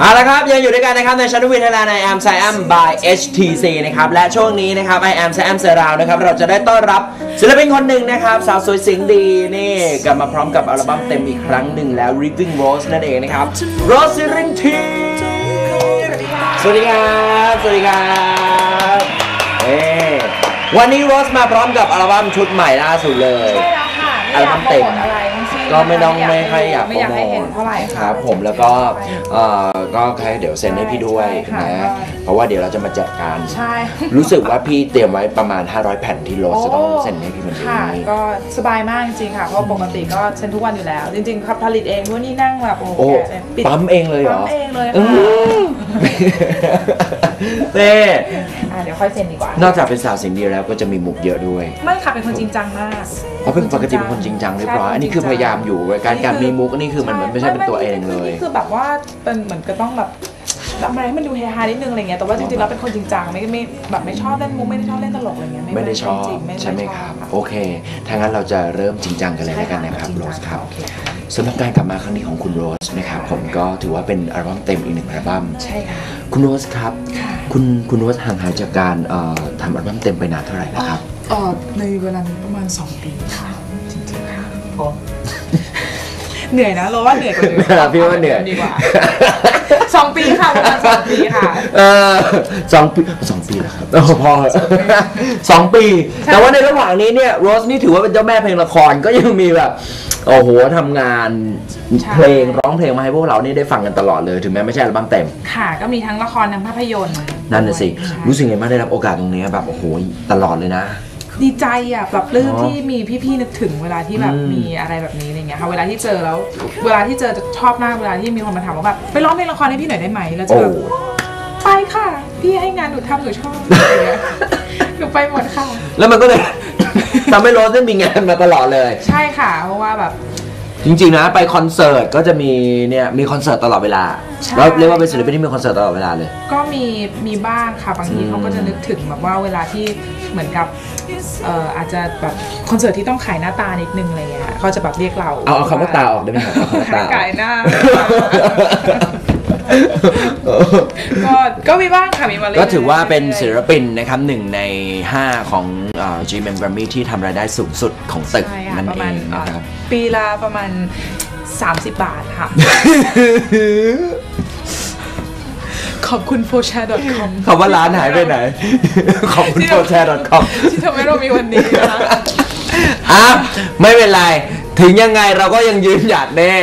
เอาละครับยังอยู่ด้วยกันนะครับในชันวิทยาลัยใน I am s i am by HTC นะครับและช่วงนี้นะครับ I am s i am เซราวนะครับเราจะได้ต้อนรับศิลปินคนหนึ่งนะครับสาวสวยเสียงดีนี่กลับมาพร้อมกับอัลบั้มเต็มอีกครั้งหนึ่งแล้ว Living Rose นั่นเองนะครับ Rose ซิรินทีสวัสดีครับสวัสดีครับเอ้วันนี้ Rose มาพร้อมกับอัลบั้มชุดใหม่ล่าสุดเลย ใช่แล้วค่ะอัลบั้มเต็มไอยากโปรโอะไรทั้งสิ้น ก็ไม่ต้องไม่ค่อยอยากไม่อยากโปรให้โมเห็นทเท่าไหร่คค่ะรับผมแล้วก็เอ่อก็ใครเดี๋ยวเซ็นให้พี่ด้วยใช่ค่ะนะเพราะว่าเดี๋ยวเราจะมาแจกกันใช่ รู้สึกว่าพี่เตรียมไว้ประมาณ 500 แผ่นที่โรสจะต้องเซ็นให้พี่มันค่ะนี้ก็สบายมากจริงๆค่ะเพราะปกติก็เซ็นทุกวันอยู่แล้ว จริงๆครับผลิตเองด้วยนี่นั่งแบบโอ้โหโอ้แกะเลยปิดปั๊มเองเลยเหรอปั๊มเองเลยอืค่ะมเต้อะ เดี๋ยวค่อยเซ็นดีกว่านอกจากเป็นสาวเสียงดีแล้วก็จะมีมุกเยอะด้วยไม่ค่ะเป็นคนจริงจังมาก เพราะเป็นปกติเป็นคนจริงจังเรียบร้อยใช่อันนี้คือพยายามอยู่ไว้การการมีมุกอันนี้คือมันมันไม่ใช่เป็นตัวเองเลยนี่คือแบบว่าเป็นเหมือนก็ต้องแบบทำอะไรให้มันดูเฮฮานิดนึงอะไรเงี้ยแต่ว่าจริงๆแล้วเป็นคนจริงจังไม่ไม่แบบไม่ชอบเล่นมุกไม่ได้ชอบเล่นตลกอะไรเงี้ยไม่ได้ชอบจริงๆไม่ใช่ไหมชคอรับค่ะโอเคถ้างั้นเราจะเริ่มจริงจังกันเลยแล้วกันนะครับจงโรจังสครับโอเคค่ะ สำหรับการกลับมาครั้งนี้ของคุณโรสนะครับผมก็ถือว่าเป็นอัลบั้มเต็มอีกหนึ่งอัลบั้มใช่ค่ะ คุณโรสครับค่ะคุณคุณโรสห่างหายจากการเอ่อทำอัลบั้มเต็มไปนานเท่าไหร่แล้วครับเอ่อในเวลานี้ประมาณ 2 ปีค่ะจริงๆค่ะพอเหนื่อยนะเราว่าเหนื่อยกว่าเดิมพี่ว่าเหนื่อยดีกว่า สองปีค่ะประมาณสองปีค่ะ เออสองปีสองปีแล้วครับโอ้พอเหอะสองปี แต่ว่าในระหว่างนี้เนี่ยโรสนี่ถือว่าเป็นเจ้าแม่เพลงละครก็ยังมีแบบโอ้โหทำงานใช่ เพลงร้องเพลงมาให้พวกเรานี่ได้ฟังกันตลอดเลย ถึงแม้ไม่ใช่อัลบั้มเต็ม ค่ะ ก็มีทั้งละครทั้งภาพยนตร์นั่นน่ะสิ ใช่ รู้สึกไงบ้างได้รับโอกาสตรงนี้แบบโอ้โหตลอดเลยนะ ดีใจอะแบบปลื้มเนอะที่มีพี่ๆนึกถึงเวลาที่แบบอืมมีอะไรแบบนี้อะไรเงี้ยค่ะเวลาที่เจอแล้วเวลาที่เจอจะชอบมากเวลาที่มีคนมาถามว่าแบบไปร้องเพลงละครให้พี่หน่อยได้ไหมแล้วจะโอ้แบบไปค่ะ พี่ให้งานหนูทำหนูชอบอะไรเงี้ยหนูไปหมดค่ะ แล้วมันก็เลย ทำให้โรสได้มีงานมาตลอดเลย ใช่ค่ะ เพราะว่าแบบ จริงๆนะไปคอนเสิร์ตก็จะมีเนี่ยมีคอนเสิร์ตตลอดเวลาใช่ แล้วเรียกว่าเป็นศิลปินที่มีคอนเสิร์ตตลอดเวลาเลย ก็มีมีบ้างค่ะบางทีอืมเขาก็จะนึกถึงแบบว่าเวลาที่เหมือนกับเอ่ออาจจะแบบคอนเสิร์ตที่ต้องขายหน้าตานิดนึงอะไรเงี้ยเขาจะแบบเรียกเราเอาเอาคำว่าตาออกได้ไหมครับเอาคำว่าตาออก ขายหน้า ก็ก็มีบ้างค่ะมีมาเรื่อยๆก็ถือว่าเป็นศิลปินนะครับหนึ่งใน 5 ของเอ่อ GMM Grammy ที่ทำรายได้สูงสุดของตึกใช่ค่ะนั่นประเอมาณงนะครับปีละประมาณ 30 บาทค่ะ ขอบคุณ f o r s h a r e c o m คำว่าร้านหายไปไหน ขอบคุณโ o แชร์ .com ที่ทำให้เรามีวันนี้นะคะ อะไม่เป็นไร ถึงยังไงเราก็ยังยืนหยัดแน่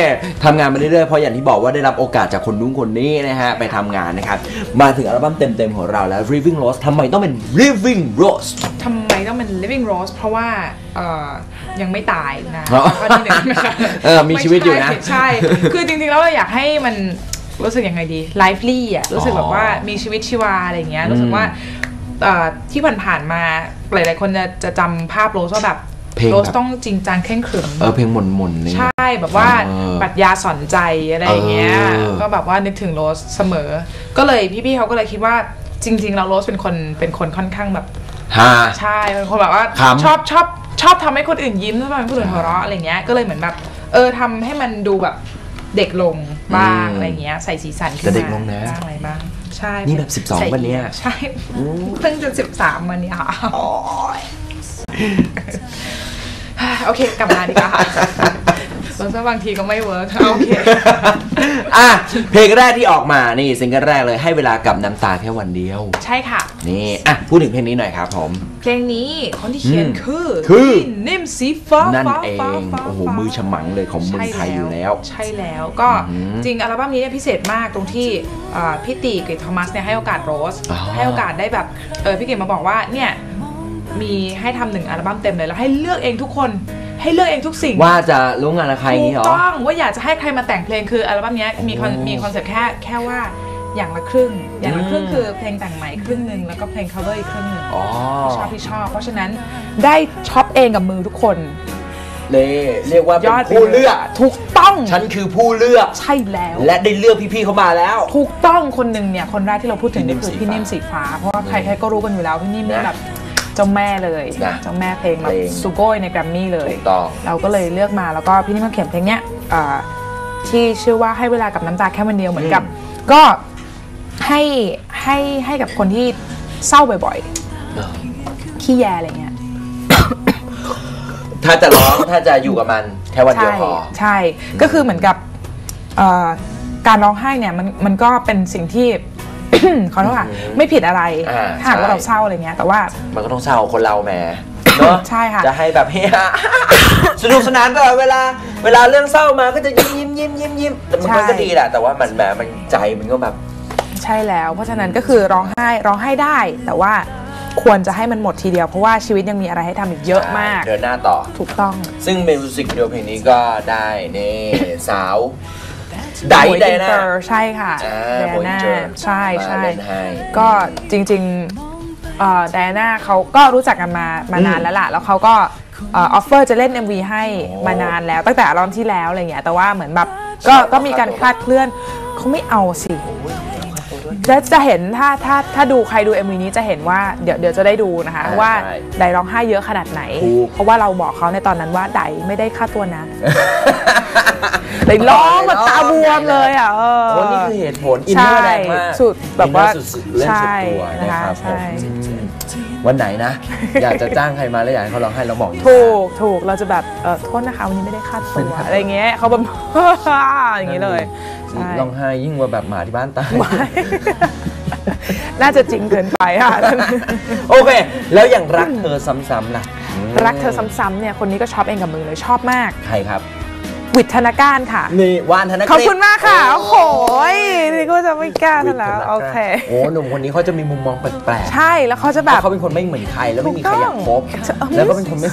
ทำงานมาเรื่อยๆเพราะอย่างที่บอกว่าได้รับโอกาสจากคนนู้นคนนี้นะฮะ ไปทำงานนะครับ มาถึงอัลบั้มเต็มๆของเราแล้ว Living Rose ทำไมต้องเป็น Living Rose ทำไมต้องเป็น living rose เพราะว่าเอ่อยังไม่ตายนะอ๋อข้อที่หนึ่งนะคะเออมีชีวิตอยู่นะ ไม่ใช่ใช่ คือจริงๆแล้วเราอยากให้มันรู้สึกยังไงดี lively อะรู้สึกแบบว่ามีชีวิตชีวาอะไรอย่างเงี้ยรู้สึกว่าเอ่อที่ผ่านๆมาหลายๆคนจะจะจำภาพโรสว่าแบบ เพลงโรสแบบต้องจริงจังเคร่งขรึม เออเพลงหม่นๆนี่ใช่แบบว่าเออปรัชญาสอนใจอะไรอย่างเงี้ยเออ ก็แบบว่านึกถึงโรสเสมอ ก็เลยพี่ๆเขาก็เลยคิดว่าจริงๆแล้วโรสเป็นคนเป็นคนค่อนข้างแบบ ฮา ใช่เป็นคนแบบว่าขำชอบชอบชอบทำให้คนอื่นยิ้มชอบทำให้คนอื่นหัวเราะอะไรเงี้ยก็เลยเหมือนแบบ เออทำให้มันดูแบบเด็กลงบ้างอะไรเงี้ย ใส่สีสันขึ้นแต่มาเด็กลงนะบ้างอะไรบ้างใช่นี่แบบ12ใส่วันเนี้ย ใช่เพิ่งจะสิบสามวันเนี้ยค่ะ โอเค กลับมาดีกว่าค่ะแล้วก็บางทีก็ไม่เวิร์กโอเคอะเพลงแรกที่ออกมานี่ซิงเกิลแรกเลยให้เวลากับน้ำตาแค่วันเดียว ใช่ค่ะ นี่อะพูดถึงเพลงนี้หน่อยครับผม เพลงนี้คนที่เขียนอืมคือคือพี่นิ่มสีฟ้านั่นฟ้าเองฟ้าฟ้าโอ้โหฟ้ามือฉมังเลยของเมืองไทยอยู่แล้ว ใช่แล้วก็อืมจริงอัลบั้มนี้เนี่ยพิเศษมากตรงที่อ่าพี่ตีกับโทมัสเนี่ยให้โอกาสโรสอ๋อให้โอกาสได้แบบเออพี่เก่งมาบอกว่าเนี่ย มีให้ทำหนึ่งอัลบั้มเต็มเลยแล้วให้เลือกเองทุกคน ให้เลือกเองทุกสิ่งว่าจะรู้งานกับใครอย่างถูนี้กเหรอ ต้องว่าอยากจะให้ใครมาแต่งเพลงคืออัลบั้มเนี้ยมีคอนโอ้มีคอนเซ็ปต์แค่แค่ว่าอย่างละครึ่ง อย่างละครึ่งอืม คือเพลงแต่งใหม่ครึ่งหนึ่งแล้วก็เพลง cover อีกครึ่งหนึ่งอ๋อที่ชอบที่ชอบ เพราะฉะนั้นได้ช็อปเองกับมือทุกคนเลยเรียกว่าเป็นยอดไปผู้เลือก ถูกต้องฉันคือผู้เลือก ใช่แล้ว และได้เลือกพี่ๆเข้ามาแล้ว ถูกต้องคนหนึ่งเนี่ยคนแรกที่เราพูดถึงพี่นิ่นี่มคือสีพี่นิ่มฟ้าสีฟ้า เพราะว่าใครๆก็รู้กันอยู่แล้วพี่นิ่มนี่นะแบบ เจ้าแม่เลยนะเจ้าแม่เพลงแบบเพลงซูโก้ยในแกรมมี่เลย ถูกต้อง เราก็เลยเลือกมาแล้วก็พี่นิ่มก็เขียนเพลงเนี้ยอ่าที่ชื่อว่าให้เวลากับน้ำตาแค่วันเดียวเหมือนกับก็ให้ให้ให้กับคนที่เศร้าบ่อยๆขี้แยอะไรเงี้ย ถ้าจะร้อง ถ้าจะอยู่กับมันแค่วันเดียวใช่พอ ใช่ ก็คือเหมือนกับเอ่อการร้องไห้เนี่ยมันมันก็เป็นสิ่งที่ ขอโทษค่ะไม่ผิดอะไรอ่าถ้าหากว่าใช่ เราเศร้าอะไรเงี้ยแต่ว่า มันก็ต้องเศร้าคนเราแหมเนาะใช่ค่ะ จะให้แบบเฮฮา สนุกสนานตลอดเวลา เวลาเรื่องเศร้ามาก็จะยิ้มยิ้มยิ้มยิ้มยิ้มแต่มันใช่ก็ดีแหละแต่ว่ามันแหมมันใจมันก็แบบ ใช่แล้ว เพราะฉะนั้นก็คือร้องไห้ร้องไห้ได้ แต่ว่าควรจะให้มันหมดทีเดียวเพราะว่าชีวิตยังมีอะไรให้ทำอีกเยอะมาก เดินหน้าต่อ ถูกต้อง ซึ่งเป็นมิวสิกวิดีโอเพลงนี้ก็ได้นี่ สาว ไดโบยไดอินนะเตอร์ใช่ค่ะอ่าไดโบยอินานเตอร์ใช่ใช่มาเล่นให้ก็จริงๆไดอาน่าเขาก็รู้จักกันมามานานแล้วล่ะ แล้วเขาก็ออฟเฟอร์จะเล่น MV ให้โอ้มานานแล้ว ตั้งแต่รอบที่แล้วอะไรเงี้ยแต่ว่าเหมือนแบบก็ก็มีการคลาดเคลื่อนเขาไม่เอาสิ แล้วจะเห็นถ้าถ้าถ้าดูใครดู MV นี้จะเห็นว่าเดี๋ยวเดี๋ยวจะได้ดูนะคะ อ่าว่าใช่ไดร้องไห้เยอะขนาดไหน ถูก เพราะว่าเราบอกเขาในตอนนั้นว่าไดไม่ได้ค่าตัวนะเลยร้องแบบตาบวมเลยอะเออโอ้นี่คือเหตุผลอินเนอร์แรงมากสุดแบบว่าอินเนอร์สุดๆเล่นสุดตัวใช่นะครับใช่ผมอืมวันไหนนะ อยากจะจ้างใครมาแล้วอยากให้เขาร้องให้เราบอกถูกถูกเราจะแบบเออโทษนะคะวันนี้ไม่ได้ค่าตัวอะไรเงี้ยเขาแบบ อย่างงี้เลย ใช่ ร้องไห้ยิ่งกว่าแบบหมาที่บ้านตาย น่าจะจริงเกินไปค่ะ โอเค แล้วอย่างรักเธอซ้ำๆล่ะอืมรักเธอซ้ำๆเนี่ยคนนี้ก็ชอบเองกับมือเลยชอบมาก ใครครับ วิทธนาการค่ะ นี่วานธนกฤษขอบคุณมากค่ะโอ้โหนี่ก็จะไม่กล้าซะแล้วโอเคโอ้หนุ่มคนนี้เขาจะมีมุมมองแปลกๆใช่แล้วเขาจะแบแบบบเขาเป็นคนไม่เหมือนใครแล้วไม่มีใครอยากคบถูกต้องแล้วก็เป็นคนไม่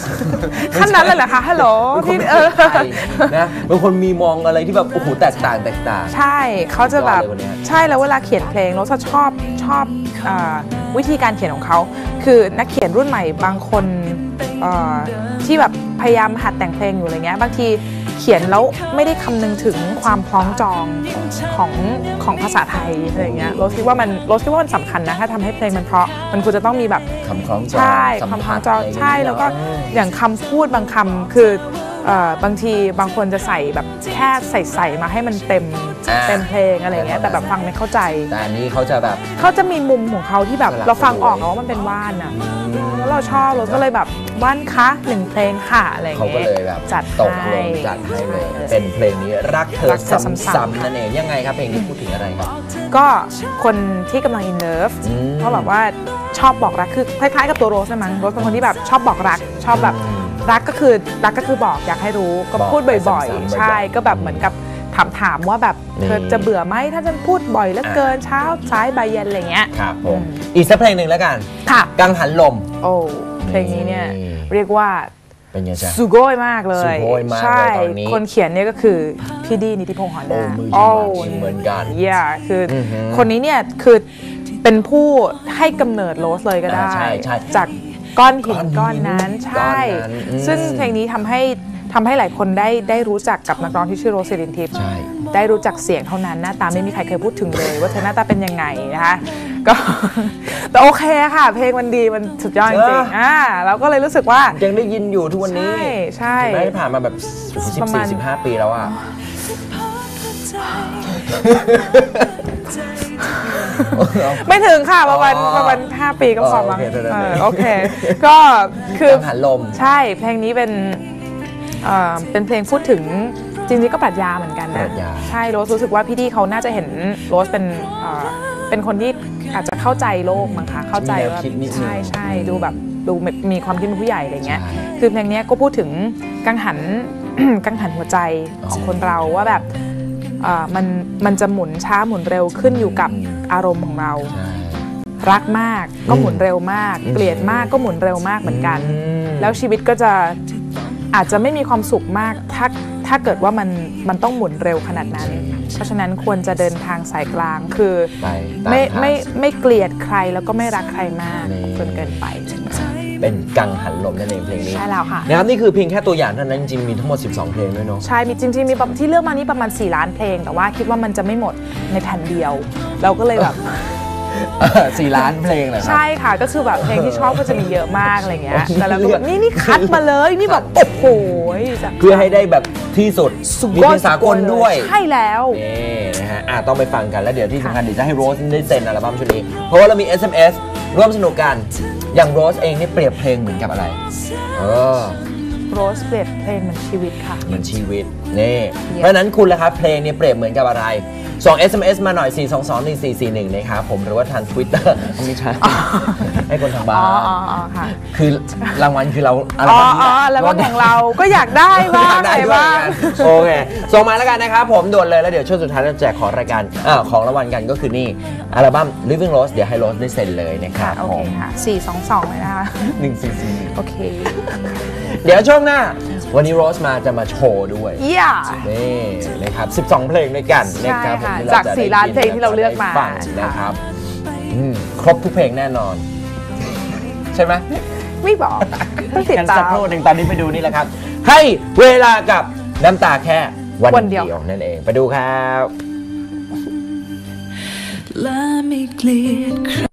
ขั้นนั้นเลยเหรอคะฮัลโหลเป็นคนพี่ไม่เอเหมืออนใครนะเป็นคนมีมองอะไรที่แบบโอ้โหแตกต่างแตกต่าง ใช่เขาจะแบบสุดยอดเลยคนเนี้ยใช่แล้วเวลาเขียนเพลงเราจะชอบชอบอาวิธีการเขียนของเขาคือนักเขียนรุ่นใหม่บางคนเอ่อที่แบบพยายามหัดแต่งเพลงอยู่อะไรเงี้ยบางที เขียนแล้วไม่ได้คำนึงถึงความคล้องจองของของภาษาไทยอะไรเงี้ยโรสคิดว่ามันโรสคิดว่ามันสำคัญนะถ้าทำให้เพลงมันเพราะมันควรจะต้องมีแบบคำคล้องจองใช่สัมคำคผัล้อสงจองะไรย่างใช่เงี้ยแล้วก็เอออย่างคำพูดบางคำคือเอ่อ บางทีบางคนจะใส่แบบแค่ใส่ใส่มาให้มันเต็มอ่า เต็มเพลงอะไรเงี้ยแต่แบบฟังไม่เข้าใจ แต่อันนี้เขาจะแบบ เขาจะมีมุมของเขาที่แบบสลับ เราฟังออกสวยนะว่ามันเป็นว่านอะแล้วเราชอบเราก็เลยแบบว่านคะหนึ่งเพลงค่ะอะไรเขาก็เงี้ยเลยแบบจัดตกลให้งจัดให้เลย ใช่ เป็นเพลงนี้รักเธอรักเธอซ้ำๆซ้ำๆนั่นเองยังไงครับเพลงนี้พูดถึงอะไรครับ ก็คนที่กำลังอินเลิฟอืม เพราะแบบว่าชอบบอกรักคือคล้ายๆกับตัวโรสนะมั้งโรสเป็นคนที่แบบชอบบอกรัก ชอบแบบอืม รักก็คือรักก็คือบอกอยากให้รู้ก็บอกพูดบ่อยซ้ำๆๆใช่บ่อยๆก็แบบเหมือนกับถามถามๆว่าแบบนี่เธอจะเบื่อไหมถ้าฉันพูดบ่อยเหลือเกินเช้าสายบ่ายเย็นอะไรเงี้ยครับผมอืมอีกสักเพลงหนึ่งแล้วกันค่ะกังหันลม โอ้เพลงนี้เนี่ยนี่เรียกว่าเป็นไงจ๊ะสุโกยมากเลยสุโกยมากเลย ใช่ตอนนี้คนเขียนเนี่ยก็คือพี่ดีนิติพงษ์หอโอ้นามือโอ้ฉมังเหมือนกันเย่คือออหือคนนี้เนี่ยคือเป็นผู้ให้กำเนิดโรสเลยก็ได้อ่าใช่ใช่จาก ก้อนหินก้ก้ออนนหินนั้นใช่ ก้อนนั้นอืม ซึ่งเพลงนี้ทำให้ทำให้หลายคนได้ได้รู้จักกับนักร้องที่ชื่อโรสลินทิพย์ ใช่ ได้รู้จักเสียงเท่านั้นหน้าตาไม่มีใครเคยพูดถึงเลยว่าเธอหน้าตาเป็นยังไงนะคะก็ แต่โอเคค่ะ เพลงมันดีมันสุดยอดจริงๆอ่าเราก็เลยรู้สึกว่า ยังได้ยินอยู่ทุกวันนี้ใช่ใช่ถึงแม้จะผ่านมาแบบสิบประมาสี่ณ สิบห้าปีแล้วอะ ไม่ถึงค่ะประมาณอ๋อประมาณห้าปีก็พออ๋อมั้งโอเคเท่านั้นเออเองโอเค ก็คือกังหันลม ใช่เพลงนี้เป็นเอ่อเป็นเพลงพูดถึงจริงๆก็ปรัชญาเหมือนกันปรันะชญา ใช่โรสรู้สึกว่าพี่ดีเขาน่าจะเห็นโรสเป็นเอ่อเป็นคนที่อาจจะเข้าใจโลกมั้งคะเข้าใจว่ามีแนวคิดนิดนึงใช่ใช่ดูแบบดูมีความคิดเป็นผู้ใหญ่อะไรเงี้ยใช่คือเพลงเนี้ยก็พูดถึงกังหัน กังหันหัวใจของคนเราว่าแบบเอ่อมันมันจะหมุนช้าหมุนเร็วขึ้นอยู่กับ อารมณ์ของเรา ใช่ รักมากก็หมุนเร็วมากอืมเกลียดมากก็หมุนเร็วมากเหมือนกัน อืม แล้วชีวิตก็จะอาจจะไม่มีความสุขมากถ้าถ้าเกิดว่ามันมันต้องหมุนเร็วขนาดนั้น เพราะฉะนั้นควรจะเดินทางสายกลางคือ ไปตามไม่ทาง ไม่ไม่เกลียดใครแล้วก็ไม่รักใครมากนี่ จนเกินไป เป็นกังหันลมนั่นเองเพลงนี้ใช่แล้วค่ะนะครับนี่คือเพียงแค่ตัวอย่างเท่านั้นจริงๆมีทั้งหมด 12 เพลงด้วยเนาะใช่มีจริงๆมีประที่เลือกมานี่ประมาณ 4 ล้านเพลง แต่ว่าคิดว่ามันจะไม่หมดในแผ่นเดียว เราก็เลยแบบ สี่ล้านเพลงเหรอครัใช่ค่ะก็คือแบบเพลงที่ชอบก็จะมีเยอะมากอะไรเงี้ยแต่เราก็แบบนี่นี่คัดมาเลยนี่แบบโอ้โหจาก เพื่อให้ได้แบบที่สุดมีเพลงสากลด้วย ใช่แล้ว นี่นะฮะอะต้องไปฟังกันแล้วเดี๋ยวที่สำคัญเดี๋ยวจะให้โรสได้เซ็นอัลบั้มชุดนี้ เพราะว่าเรามี SMS ร่วมสนุกกัน อย่างโรสเองนี่เปรียบเพลงเหมือนกับอะไร เออ โรสเปลี่ยนเพลงเหมือนชีวิตค่ะ เหมือนชีวิตนี่เพราะฉะนั้นคุณล่ะครับเพลงเนี่ยเปรียบเหมือนกับอะไรส่ง SMS มาหน่อย 4 2 2 1 4 4 1 นะครับผมหรือว่าทาง Twitter ไม่ใช่ให้คนทางบ้าอ๋อนอ๋ออ๋อค่ะคือรางวัลคือเราอะไรอ๋อบ้างอ๋อแล้วก็ของเราก็อยากได้บ้างได้อะไรด้วยบ้างโอเคส่งมาแล้วกันนะครับผมด่วนเลยแล้วเดี๋ยวช่วงสุดท้ายเราแจกของรายการอ่าของรางวัลกันก็คือนี่อัลบั้ม Living Rose เดี๋ยวให้โรสได้เซ็นเลยนะคค่ะรับโอผเคมค่ะสี่สองสองเลยนะคะหนึ่งสี่สี่โอเค เดี๋ยวช่วงหน้า วันนี้โรสมาจะมาโชว์ด้วยเยี่ยนี่นะครับ 12 เพลงด้วยกันนะครับใช่ค่ะผมที่เรจากจะสี่ได้ล้านเพลงที่เราเลือกมา ได้ฟังนะครับอืมครบทุกเพลงแน่นอน ใช่ไหม ไม่บอกต้องติดกันตาสักมครู่หนึ่งตอนนี้ไปดูนี่แหละครับ ให้เวลากับน้ำตาแค่วันวันเดียวเดียวนั่นเองไปดูครับ Let me clear it